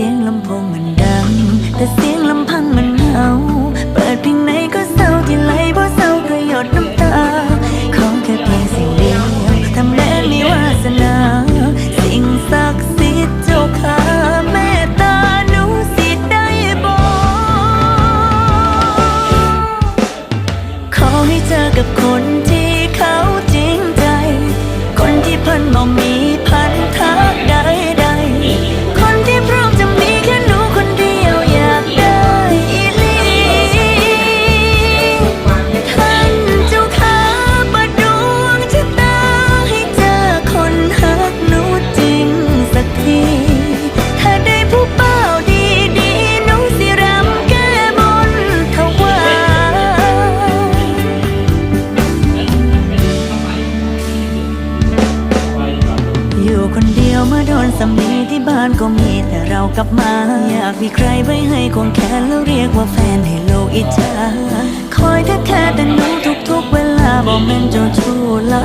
สียงลำโพงมันดัง แต่เสียงลำพังมันเหาเปิดเพลงไหนก็เศร้าที่ไหลเพราะเศร้าก็หยดน้ำตา ของแค่เพียงสิ่งเดียวทำแลนมีวาสนา สิ่งศักดิ์สิทธิ์เจ้าข้าแม่ตาหนูสิได้บอก ขอให้เจอกับคน สักทีถ้าได้ผู้เป้าดีดีๆหนูสิรำแก้บนถวาอยู่คนเดียวเมื่อโดนสามีที่บ้านก็มีแต่เรากลับมา อยากมีใครไว้ให้คงแขนแล้วเรียกว่าแฟนให้โลกอิจฉาคอยแท้ๆแต่หนูทุกๆเวลาบอกแม่นเจ้าชู้ลา